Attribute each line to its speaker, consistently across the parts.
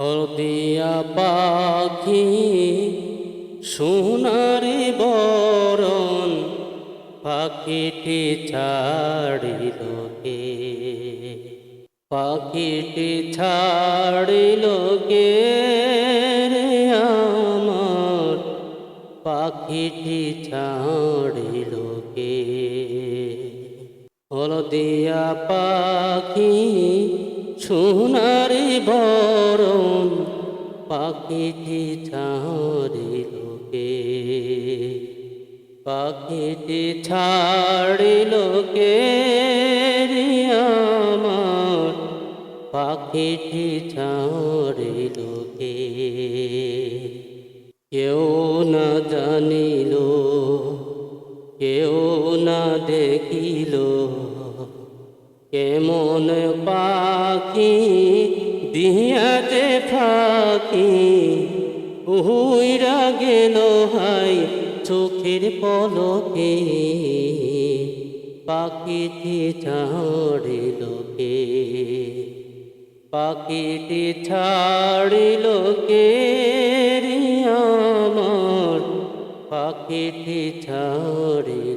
Speaker 1: হলদিয়া পাখি সোনারি বরণ পাখিটি ছাড়িল কে? পাখিটি ছাড়িল কে রে আমার? পাখিটি ছাড়িল কে? হলদিয়া পাখি সোনারি বরণ পাখিটি ছাড়িল লোকে পাখিটি ছাড়িল কে রে আমার পাখিটি ছাড়িল লোকে। কেউ কেমন পাখি, দিয়াতে ফাঁকি উইরা গেল হাই চোখের পলকে। পাখিটি ছাড়িল কে পাখিটি ছাড়িল কে আমার। পাখিটি ছাড়িল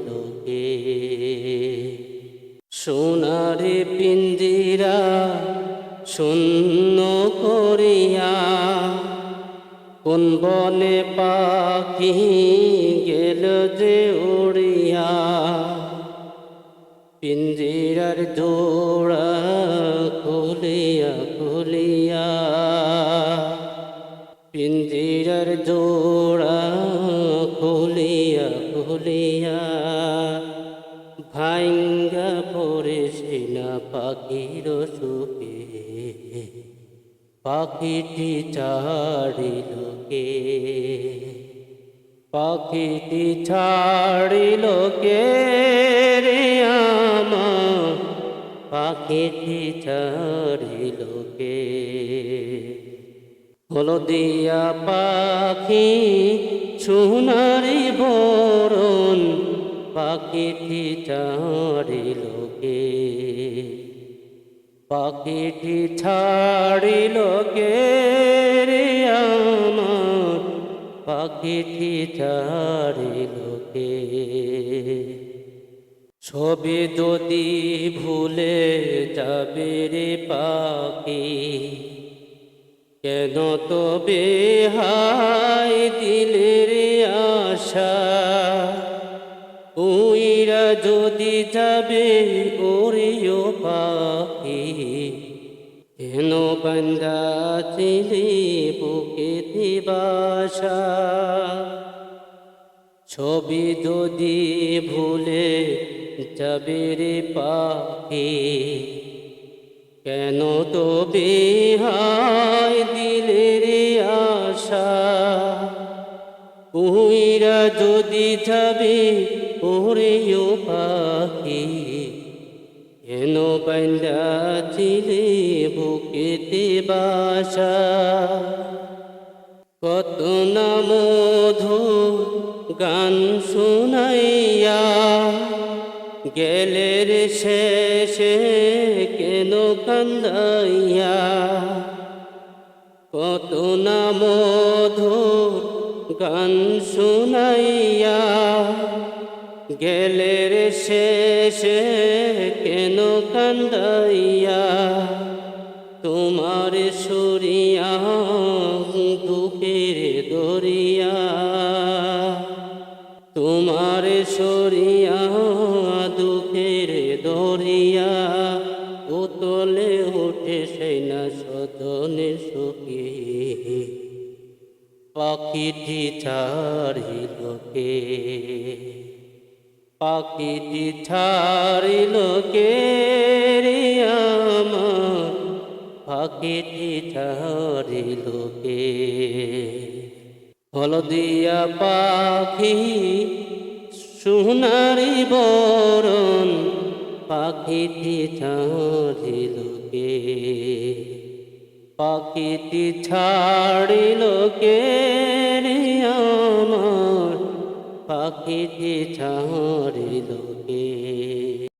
Speaker 1: সোনারে পিঞ্জিরা শূন্য করিয়া কোন বনে পাখি গেল যে উড়িয়া? পিঞ্জিরার জোড়া খুলিয়া খুলিয়া পিঞ্জিরার জোড়া খুলিয়া খুলিয়া ভাঙ্গা পরে সেনা পাখির সুখে পাখিটি ছাড়িল পাখিটি ছাড়িল রে আমার। পাখিটি ছাড়িল কে হলদিয়া পাখি, সোনারি বরণ পাখিটি ছাড়িল কে পাখিটি ছাড়িল কে রে পাখিটি ছাড়িল কে ছবি যদি ভুলে যাবে রে পাখি, কেন তবে হাই দিলের আশা? যদি যাবে ওরিও পাখি, কেন বান্দা চিলি বুকে দিবাসা ছবি যদি ভুলে যাবে রে পাখি, কেন তো বিহাই দিলের আশা? উইরা যদি যাবে ওরেও পাখি কেন বান্দা ছিলে বুকেতে বাসা। কত না মধু গান শুনাইয়া গেলের শেষে কেন কান্দাইয়া? কত না মধু গান শুনাইয়া গেলের শেষে কেন কান্দাইয়া? তোমার সরিয়া দুঃখের দরিয়া। তোমার সরিয়া দুঃখের দরিয়া। উতলে উঠে সেই না সদনে সুখী। পাখিটি ছাড়িল কে পাখিটি ছাড়িল কে আমার? পাখিটি ছাড়িল কে হলদিয়া পাখি, সোনারি বরণ, পাখিটি ছাড়িল কে পাখিটি ছাড়িল কে পাখি ছাড়ি ছাড়ে লোকে।